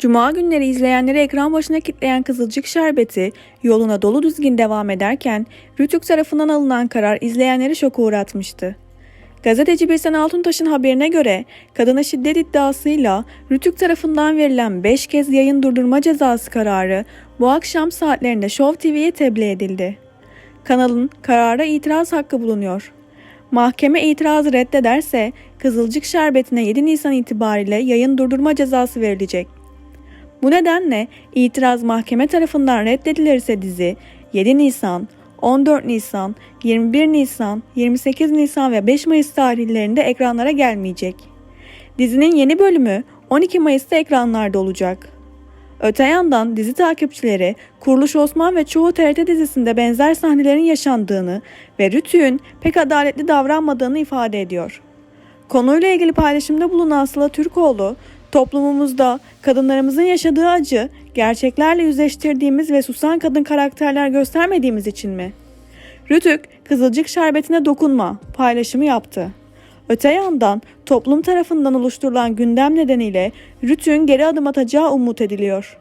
Cuma günleri izleyenleri ekran başına kitleyen Kızılcık Şerbeti yoluna dolu düzgün devam ederken Rütük tarafından alınan karar izleyenleri şoka uğratmıştı. Gazeteci Birsen Altuntaş'ın haberine göre kadına şiddet iddiasıyla Rütük tarafından verilen 5 kez yayın durdurma cezası kararı bu akşam saatlerinde Show TV'ye tebliğ edildi. Kanalın karara itiraz hakkı bulunuyor. Mahkeme itirazı reddederse Kızılcık Şerbeti'ne 7 Nisan itibariyle yayın durdurma cezası verilecek. Bu nedenle itiraz mahkeme tarafından reddedilirse dizi 7 Nisan, 14 Nisan, 21 Nisan, 28 Nisan ve 5 Mayıs tarihlerinde ekranlara gelmeyecek. Dizinin yeni bölümü 12 Mayıs'ta ekranlarda olacak. Öte yandan dizi takipçileri Kuruluş Osman ve çoğu TRT dizisinde benzer sahnelerin yaşandığını ve Rütü'nün pek adaletli davranmadığını ifade ediyor. Konuyla ilgili paylaşımda bulunan Sıla Türkoğlu, toplumumuzda kadınlarımızın yaşadığı acı gerçeklerle yüzleştirdiğimiz ve susan kadın karakterler göstermediğimiz için mi? Rütük, Kızılcık şerbetine dokunma paylaşımı yaptı. Öte yandan toplum tarafından oluşturulan gündem nedeniyle Rütük'ün geri adım atacağı umut ediliyor.